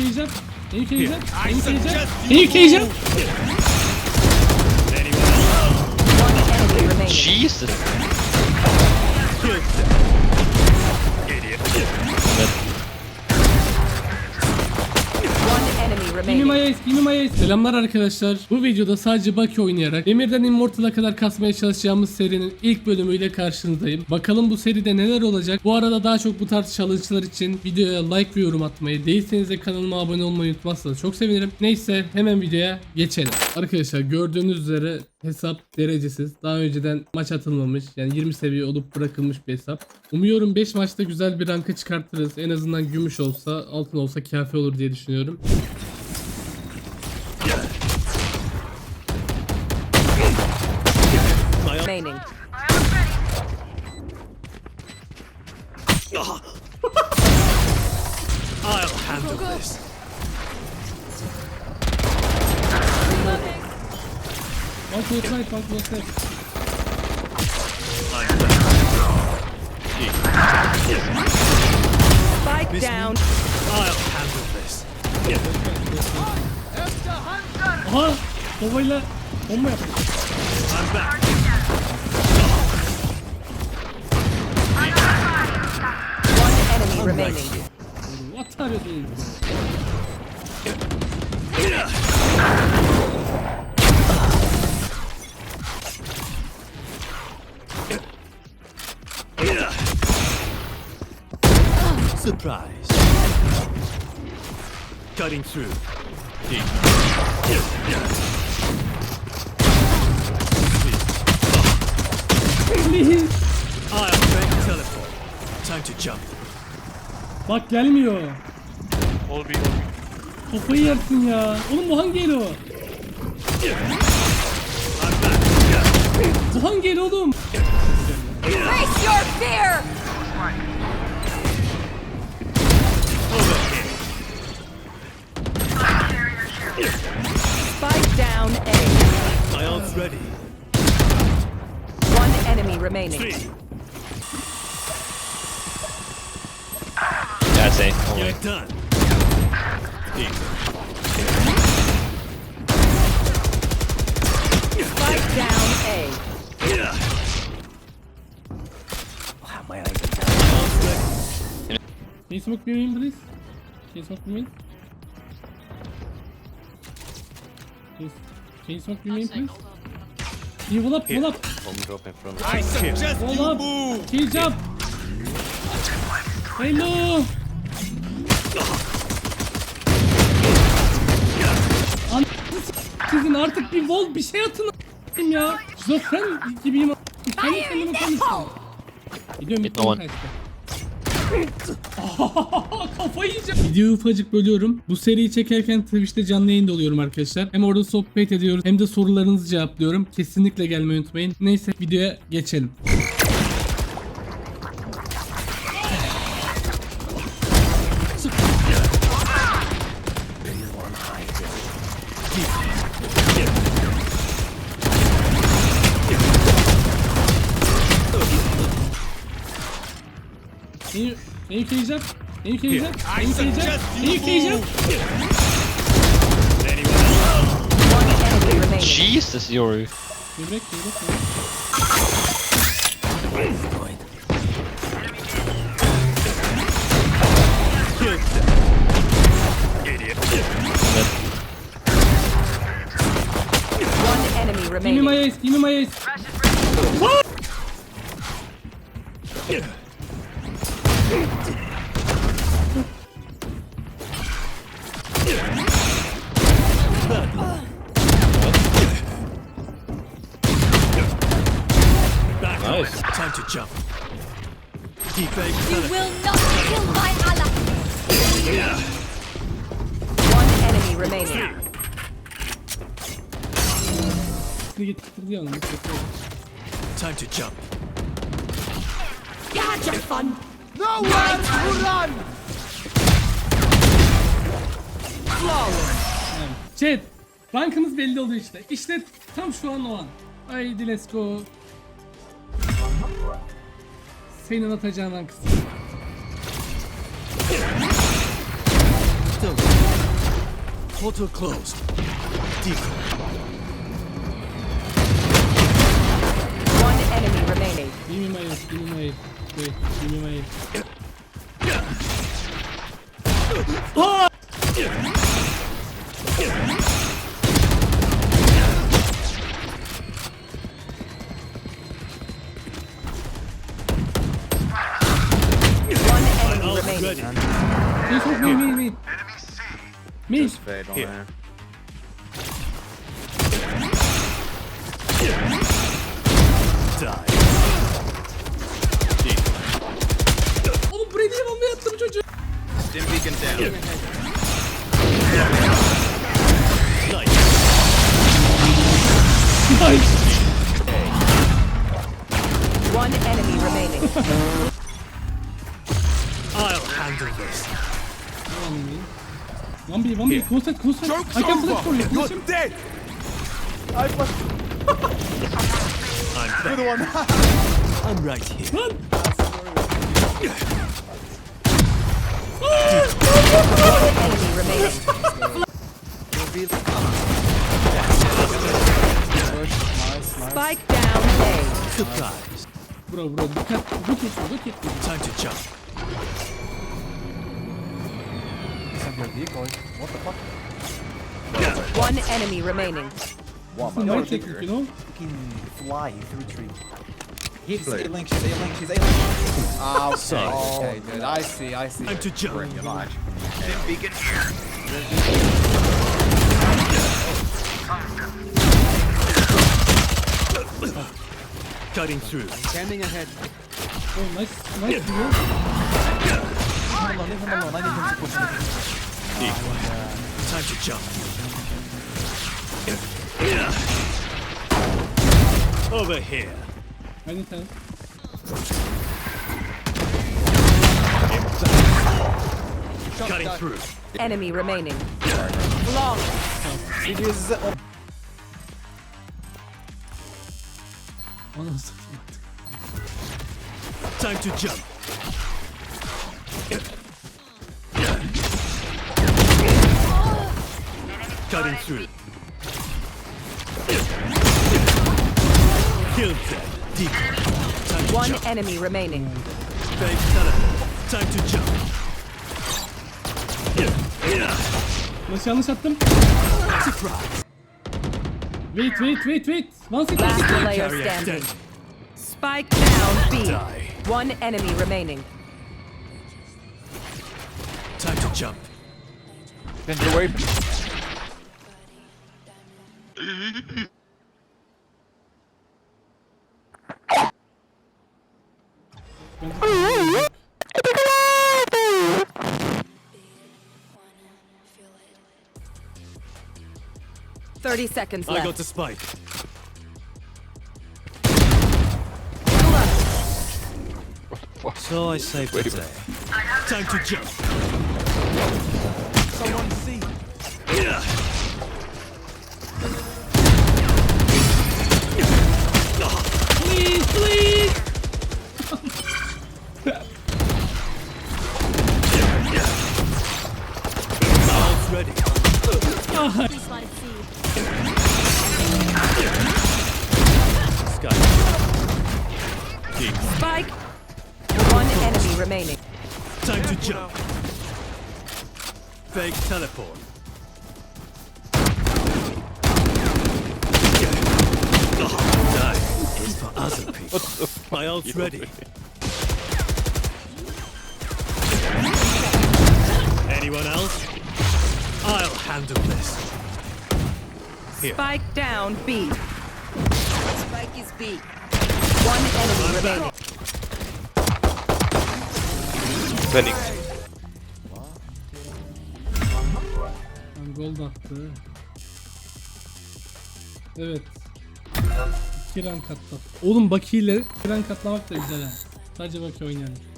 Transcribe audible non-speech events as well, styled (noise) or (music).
UK jump. UK Can you jump. UK Can you enemy remaining. Jesus. My ace. Selamlar arkadaşlar. Bu videoda sadece Baki oynayarak Demirden Immortal'a kadar kasmaya çalışacağımız serinin ilk bölümüyle karşınızdayım. Bakalım bu seride neler olacak. Bu arada daha çok bu tarz challenge'lar için videoya like ve yorum atmayı, değilseniz de kanalıma abone olmayı unutmazsanız çok sevinirim. Neyse hemen videoya geçelim. Arkadaşlar gördüğünüz üzere hesap derecesiz. Daha önceden maç atılmamış. Yani 20 seviye olup bırakılmış bir hesap. Umuyorum 5 maçta güzel bir ranka çıkartırız. En azından gümüş olsa, altın olsa kafi olur diye düşünüyorum. One to the right, one to the left. Spike down. I'll handle this. Aha! Babayla bomba yaptı. I'm back. One enemy remaining. What are you doing? Surprise. Cutting through. Please. I'll break teleport. Time to jump. Bak gelmiyor. Kafayı yersin ya. Oğlum bu hangi el o? Bu hangi el oğlum? Face your fear. Spike down A. My ult's ready. One enemy remaining. Three. That's A. Only. You're done. Spike down A. Ult's ready. Can you smoke me in please? Can you smoke me in? You, can you smoke me please? Can you roll up, roll up, Bomb drop in front. I suggest roll you up. move. Can you jump? Hello. An sizin artık bir vol bir şey atın a**ayım ya. Şizofren gibiyim a**ayım. Kendi kendime konuşuyorum. Gidiyorum no one. kaçtı. (laughs) Kafayı yiyeceğim. Videoyu ufacık bölüyorum. Bu seriyi çekerken Twitch'te canlı yayında oluyorum arkadaşlar. Hem orada sohbet ediyoruz hem de sorularınızı cevaplıyorum. Kesinlikle gelmeyi unutmayın. Neyse videoya geçelim. Can you, can you cage up? Can you cage up? Can you cage up? Can you cage up? One enemy remaining. Jesus, Yoru. One enemy Give me my remaining. ace, give me my ace. Back Nice. Time to jump. Defake You will not kill my ally. One enemy remaining. Seni getirdi yanına. Time to jump. You had your fun. Chat, rankımız belli oldu işte. İşte tam şu an o an. Haydi let's go. Senin atacağın rank kısmı. Portal closed. Decoy. One enemy remaining. Give me my give me my wait, give me my One enemy Ult's remaining. ready. Please hold me, me, me. Me. Just fade on there. Die. Bomba yattım çocuğu? Stim beacon down. Nice. One enemy remaining. I'll handle this. One B, one B, close set, close set. I can flash for you. Flash him. dead. I'm back. I'm right here. Run. Enemy remaining. Spike down A. Surprise. Bro bro dikkat. Look at look at. Time to jump. One enemy remaining. It's a night technique, you know? fly through tree. She's A-Link, she's A-Link, she's A-Link. (laughs) Ah, okay, okay, dude. I see, I see. Time to jump. Stim beacon here. Cutting through. Standing ahead. Oh nice, nice bro. Leave him leave him alone. I need him to push me. Decoy. Time to jump. Over here. Anytime. Cutting through. Enemy remaining. Uses it. Satayım. Time to jump. Cutting through. Kill them. Decoy. Time to One jump. enemy remaining. Fake teleport. Time to jump. Nasıl yanlış attım? Surprise. Wait wait wait wait. One second. Last player standing. Spike down B. Die. One enemy remaining. Time to jump. Bend your way. Thirty seconds left. I left. got the spike. So I saved the day. Time to jump. Remaining. Time to jump. Fake teleport. Oh, die. It's for other people. My ult's ready. Anyone else? I'll handle this. Here. Spike down B. Spike is B. One enemy remaining. Lan gol attı. Evet. İki rank atlat. Oğlum Baki ile rank atlamak da güzel. Sadece Baki oynayalım.